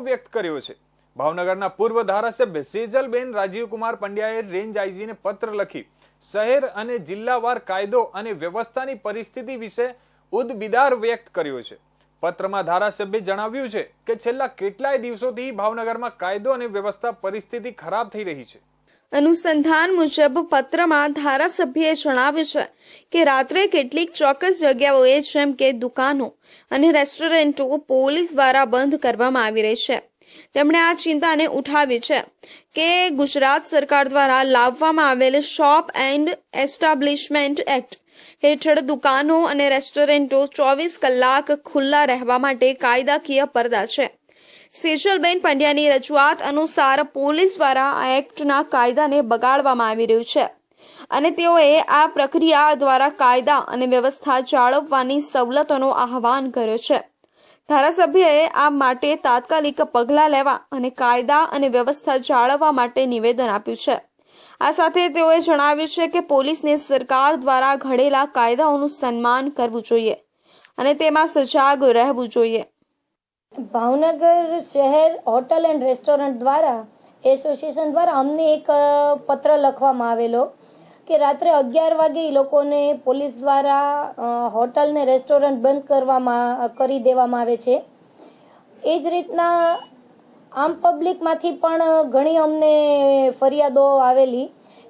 વ્યક્ત કર્યો છે. ભાવનગરના પૂર્વ ધારાસભ્ય સેજલબેન રાજીવકુમાર પંડ્યાએ રેન્જ આઈજીને પત્ર લખી, શહેર અને જિલ્લાવાર કાયદો અને વ્યવસ્થાની પરિસ્થિતિ વિશે ઉદબિદાર વ્યક્ત કર્યો છે. પત્રમાં ધારાસભ્ય જણાવ્યું છે કે છેલ્લા કેટલાય દિવસોથી ભાવનગરમાં કાયદો અને વ્યવસ્થા પરિસ્થિતિ ખરાબ થઈ રહી છે. અનુસંધાન મુજબ પત્રમાં ધારાસભ્યએ જણાવ્યું છે કે રાત્રે કેટલીક ચોક્કસ જગ્યાઓએ, જેમ કે દુકાનો અને રેસ્ટોરન્ટો, પોલીસ દ્વારા બંધ કરવામાં આવી રહી છે. તેમણે આ ચિંતાને ઉઠાવી છે કે ગુજરાત સરકાર દ્વારા લાવવામાં આવેલ શોપ એન્ડ એસ્ટાબ્લિશમેન્ટ એક્ટ હેઠળ દુકાનો અને રેસ્ટોરન્ટો ચોવીસ કલાક ખુલ્લા રહેવા માટે કાયદાકીય પરદા છે. સેજલબેન પંડ્યાની રજૂઆત અનુસાર પોલીસ દ્વારા આ એક્ટના કાયદાને બગાડવામાં આવી રહ્યું છે. અને તેઓએ આ પ્રક્રિયા દ્વારા કાયદા અને વ્યવસ્થા જાળવવાની સવલતોનો આહવાન કર્યો છે. ધારાસભ્યએ આ માટે તાત્કાલિક પગલાં લેવા અને કાયદા અને વ્યવસ્થા જાળવવા માટે નિવેદન આપ્યું છે. આ સાથે તેઓએ જણાવ્યું છે કે પોલીસને સરકાર દ્વારા ઘડેલા કાયદાઓનું સન્માન કરવું જોઈએ અને તેમાં સજાગ રહેવું જોઈએ. ભાવનગર શહેર હોટલ એન્ડ રેસ્ટોરન્ટ દ્વારા, એસોસિએશન દ્વારા અમને એક પત્ર લખવામાં આવેલો કે રાત્રે અગિયાર વાગે એ લોકોને પોલીસ દ્વારા હોટલ ને રેસ્ટોરન્ટ બંધ કરવામાં કરી દેવામાં આવે છે. એ જ રીતના આમ પબ્લિકમાંથી પણ ઘણી અમને ફરિયાદો આવેલી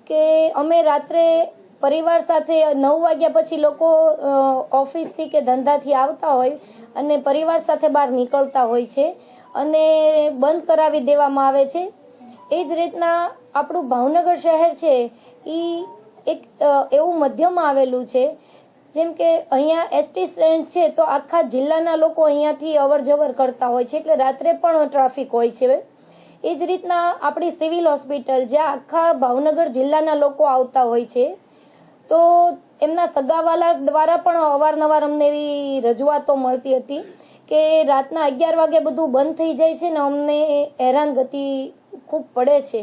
કે અમે રાત્રે પરિવાર સાથે નવ વાગ્યા પછી લોકો ઓફિસથી કે ધંધાથી આવતા હોય અને પરિવાર સાથે બહાર નીકળતા હોય છે અને બંધ કરાવી દેવામાં આવે છે. એ જ રીતના આપણું ભાવનગર શહેર છે એ એક એવું મધ્યમાં આવેલું છે. જેમ કે અહીંયા એસટી સ્ટેન્ડ છે તો આખા જિલ્લાના લોકો અહીંયાથી અવર જવર કરતા હોય છે, એટલે રાત્રે પણ ટ્રાફિક હોય છે. એ જ રીતના આપણી સિવિલ હોસ્પિટલ, જ્યાં આખા ભાવનગર જિલ્લાના લોકો આવતા હોય છે. તો એમના સગાવાલા દ્વારા પણ અવારનવાર અમને એવી રજૂઆતો મળતી હતી કે રાતના અગિયાર વાગે બધું બંધ થઈ જાય છે ને અમને હેરાનગતિ ખૂબ પડે છે.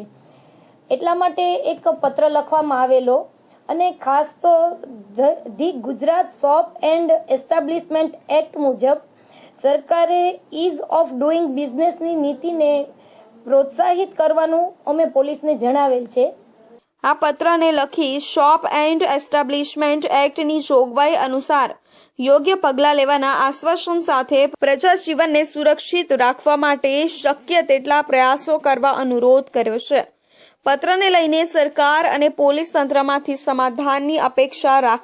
એટલા માટે એક પત્ર લખવામાં આવેલો અને ખાસ તો the Gujarat shop and establishment act મુજબ સરકારે ઇઝ ઓફ ડુઈંગ બિઝનેસની નીતિને પ્રોત્સાહિત કરવાનું અમે પોલીસને જણાવેલ છે. આ પત્રને લખી શોપ એન્ડ એસ્ટાબ્લિશમેન્ટ એક્ટની જોગવાઈ અનુસાર યોગ્ય પગલાં લેવાના આશ્વાસન સાથે પ્રજા જીવનને સુરક્ષિત રાખવા માટે શક્ય તેટલા પ્રયાસો કરવા અનુરોધ કર્યો છે. પત્રને લઈને સરકાર અને પોલીસ તંત્રમાંથી સમાધાનની અપેક્ષા રાખ